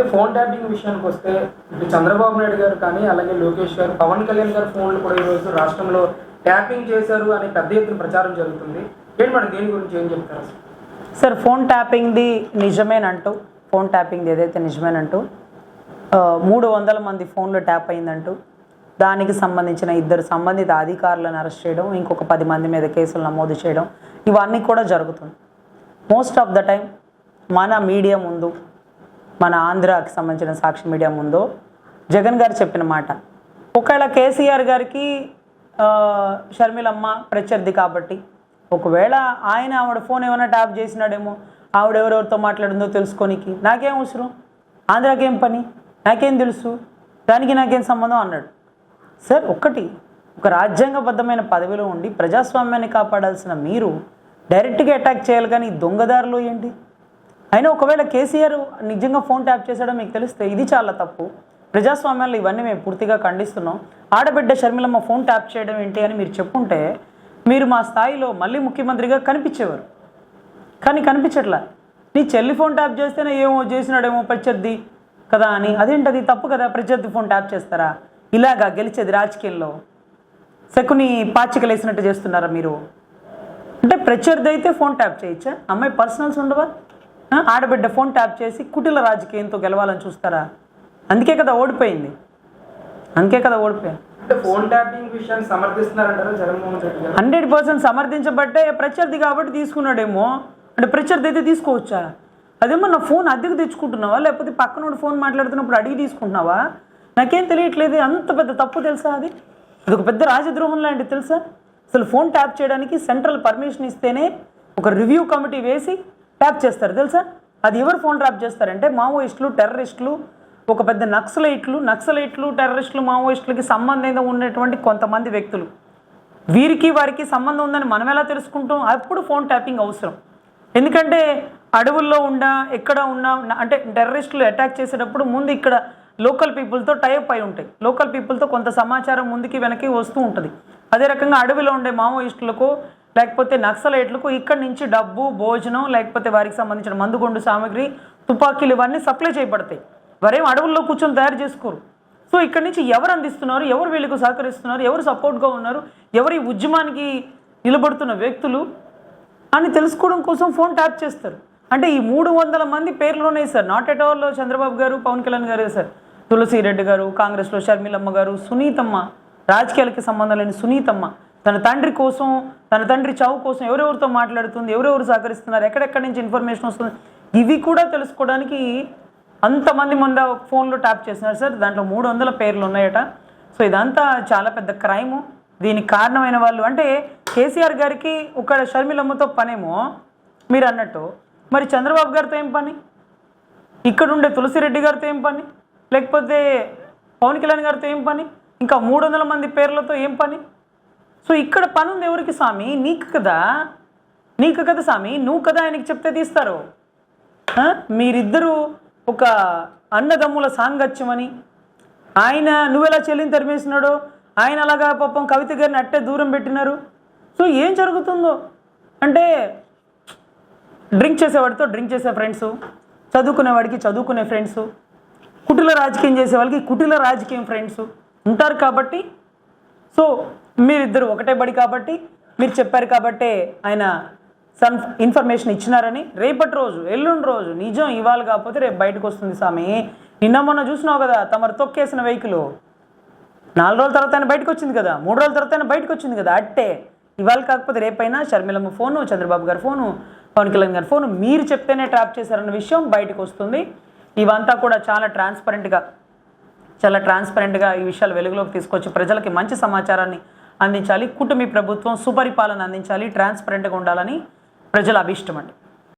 అయితే phone tapping విషయానికి వస్తే చంద్రబాబు నాయుడు గారు కానీ అలాగే లోకేష్ గారు పవన్ కళ్యాణ్ గారు ఫోన్లు కూడా ఈరోజు రాష్ట్రంలో ట్యాపింగ్ చేశారు అనే పెద్ద ఎత్తున ప్రచారం జరుగుతుంది. ఏంటి మేడం దీని గురించి ఏం చెప్తారు? సార్ ఫోన్ ట్యాపింగ్ది నిజమేనంటూ ఫోన్ ట్యాపింగ్ది ఏదైతే నిజమేనంటూ మూడు వందల మంది ఫోన్లు ట్యాప్ అయిందంటూ దానికి సంబంధించిన ఇద్దరు సంబంధిత అధికారులను అరెస్ట్ చేయడం ఇంకొక పది మంది మీద కేసులు నమోదు చేయడం ఇవన్నీ కూడా జరుగుతుంది. మోస్ట్ ఆఫ్ ద టైం మన మీడియా ముందు మన ఆంధ్రాకి సంబంధించిన సాక్షి మీడియా ముందో జగన్ గారు చెప్పిన మాట. ఒకవేళ కేసీఆర్ గారికి షర్మిలమ్మ ప్రత్యర్థి కాబట్టి ఒకవేళ ఆయన ఆవిడ ఫోన్ ఏమైనా ట్యాప్ చేసినాడేమో ఆవిడ ఎవరెవరితో మాట్లాడిందో తెలుసుకోనికి నాకేం అవసరం ఆంధ్రాకేం పని? నాకేం తెలుసు? దానికి నాకేం సంబంధం? అన్నాడు. సార్ ఒక్కటి ఒక రాజ్యాంగబద్ధమైన పదవిలో ఉండి ప్రజాస్వామ్యాన్ని కాపాడాల్సిన మీరు డైరెక్ట్గా అటాక్ చేయాలి కానీ దొంగదారులు ఏంటి? అయినా ఒకవేళ కేసీఆర్ నిజంగా ఫోన్ ట్యాప్ చేశాడో మీకు తెలిస్తే ఇది చాలా తప్పు. ప్రజాస్వామ్యాల్లో ఇవన్నీ మేము పూర్తిగా ఖండిస్తున్నాం. ఆడబిడ్డ షర్మిలమ్మ ఫోన్ ట్యాప్ చేయడం ఏంటి అని మీరు చెప్పుంటే మీరు మా స్థాయిలో మళ్ళీ ముఖ్యమంత్రిగా కనిపించేవారు. కానీ కనిపించట్లా. నీ చెల్లి ఫోన్ ట్యాప్ చేస్తేనే ఏమో చేసినాడేమో ప్రత్యర్థి కదా అని. అదేంటది? తప్పు కదా? ప్రత్యర్థి ఫోన్ ట్యాప్ చేస్తారా? ఇలాగా గెలిచేది రాజకీయాల్లో శకుని పాచికలు వేసినట్టు చేస్తున్నారా మీరు? అంటే ప్రత్యర్థి అయితే ఫోన్ ట్యాప్ చేయొచ్చా? అమ్మాయి పర్సనల్స్ ఉండవా? ఆడబిడ్డ ఫోన్ ట్యాప్ చేసి కుటిల రాజకీయంతో గెలవాలని చూస్తారా? అందుకే కదా ఓడిపోయింది. అందుకే కదా గారు? హండ్రెడ్ పర్సెంట్ సమర్థించబట్టే ప్రత్యర్థి కాబట్టి తీసుకున్నాడేమో. అంటే ప్రత్యర్థి అయితే తీసుకోవచ్చా? అదేమో నా ఫోన్ అద్దెకు తెచ్చుకుంటున్నావా? లేకపోతే పక్కన ఫోన్ మాట్లాడుతున్నప్పుడు అడిగి తీసుకుంటున్నావా? నాకేం తెలియట్లేదు. అంత పెద్ద తప్పు తెలుసా అది? అది ఒక పెద్ద రాజద్రోహం లాంటిది తెలుసా? అసలు ఫోన్ ట్యాప్ చేయడానికి సెంట్రల్ పర్మిషన్ ఇస్తేనే ఒక రివ్యూ కమిటీ వేసి ట్యాప్ చేస్తారు తెలుసా? అది ఎవరు ఫోన్ ట్యాప్ చేస్తారంటే మావోయిస్టులు టెర్రరిస్టులు ఒక పెద్ద నక్సలైట్లు. నక్సలైట్లు టెర్రరిస్టులు మావోయిస్టులకి సంబంధంగా ఉన్నటువంటి కొంతమంది వ్యక్తులు. వీరికి వారికి సంబంధం ఉందని మనం ఎలా తెలుసుకుంటాం? అప్పుడు ఫోన్ ట్యాపింగ్ అవసరం. ఎందుకంటే అడవుల్లో ఉన్నా ఎక్కడ ఉన్నా అంటే టెర్రరిస్టులు అటాక్ చేసేటప్పుడు ముందు ఇక్కడ లోకల్ పీపుల్తో టైప్ అయి ఉంటాయి. లోకల్ పీపుల్తో కొంత సమాచారం ముందుకి వెనక్కి వస్తూ ఉంటుంది. అదే రకంగా అడవిలో ఉండే మావోయిస్టులకు లేకపోతే నక్సలైట్లకు ఇక్కడి నుంచి డబ్బు భోజనం లేకపోతే వారికి సంబంధించిన మందుగుండు సామాగ్రి తుపాకీలు ఇవన్నీ సప్లై చేయబడతాయి. వారేం అడవుల్లో కూర్చొని తయారు చేసుకోరు. సో ఇక్కడి నుంచి ఎవరు అందిస్తున్నారు? ఎవరు వీళ్ళకు సహకరిస్తున్నారు? ఎవరు సపోర్ట్గా ఉన్నారు? ఎవరు ఈ ఉద్యమానికి నిలబడుతున్న వ్యక్తులు? అని తెలుసుకోవడం కోసం ఫోన్ ట్యాప్ చేస్తారు. అంటే ఈ మూడు వందల మంది పేర్లోనే sir. Not at all Chandrababu garu Pawan Kalyan గారే సార్. తులసి రెడ్డి గారు కాంగ్రెస్లో షర్మిలమ్మ గారు సునీతమ్మ. రాజకీయాలకి సంబంధం లేని సునీతమ్మ. తన తండ్రి కోసం తన తండ్రి చావు కోసం ఎవరెవరితో మాట్లాడుతుంది ఎవరెవరు సహకరిస్తున్నారు ఎక్కడెక్కడి నుంచి ఇన్ఫర్మేషన్ వస్తుంది ఇవి కూడా తెలుసుకోవడానికి అంతమంది ముందు ఫోన్లో ట్యాప్ చేస్తున్నారు సార్. దాంట్లో మూడు వందల పేర్లు ఉన్నాయట. సో ఇదంతా చాలా పెద్ద క్రైము. దీనికి కారణమైన వాళ్ళు అంటే కేసీఆర్ గారికి ఒక షర్మిలమ్మతో పనేమో మీరు అన్నట్టు. మరి చంద్రబాబు గారితో ఏం పని? ఇక్కడ ఉండే తులసిరెడ్డి గారితో ఏం పని? లేకపోతే పవన్ కళ్యాణ్ గారితో ఏం పని? ఇంకా మూడు వందల మంది పేర్లతో ఏం పని? సో ఇక్కడ పని ఉంది ఎవరికి స్వామి? నీకు కదా? నీకు కదా స్వామి? నువ్వు కదా ఆయనకి చెప్తే తీస్తారు. మీరిద్దరూ ఒక అన్నదమ్ముల సాంగత్యమని. ఆయన నువ్వెలా చెల్లిని తరిమేసినాడో? ఆయన అలాగా పాపం కవిత గారిని అట్టే దూరం పెట్టినారు. సో ఏం జరుగుతుందో? అంటే డ్రింక్ చేసేవాడితో డ్రింక్ చేసే ఫ్రెండ్స్ చదువుకునేవాడికి చదువుకునే ఫ్రెండ్స్ కుటిల రాజకీయం చేసే వాళ్ళకి కుటిల రాజకీయం ఫ్రెండ్స్ ఉంటారు కాబట్టి. సో మీరిద్దరు ఒకటే బడి కాబట్టి మీరు చెప్పారు కాబట్టే ఆయన సన్ ఇన్ఫర్మేషన్ ఇచ్చినారని. రేపటి రోజు ఎల్లుండి రోజు నిజం ఇవాళ కాకపోతే రేపు బయటకు వస్తుంది స్వామి. నిన్న మొన్న చూసినావు కదా తమరు తొక్కేసిన వెహికల్. నాలుగు రోజుల తర్వాత ఆయన బయటకు వచ్చింది కదా మూడు రోజుల తర్వాత ఆయన బయటకు వచ్చింది కదా అట్టే. ఇవాళ కాకపోతే రేపైనా షర్మిలమ్మ ఫోను చంద్రబాబు గారి ఫోను పవన్ కళ్యాణ్ గారి ఫోను మీరు చెప్తేనే ట్రాప్ చేశారన్న విషయం బయటకు వస్తుంది. ఇవంతా కూడా చాలా ట్రాన్స్పరెంట్గా చాలా ట్రాన్స్పరెంట్గా ఈ విషయాలు వెలుగులోకి తీసుకొచ్చి ప్రజలకి మంచి సమాచారాన్ని అందించాలి. కుటుంబీ ప్రభుత్వం సుపరిపాలన అందించాలి. ట్రాన్స్పరెంట్గా ఉండాలని ప్రజల అభిష్టం అండి.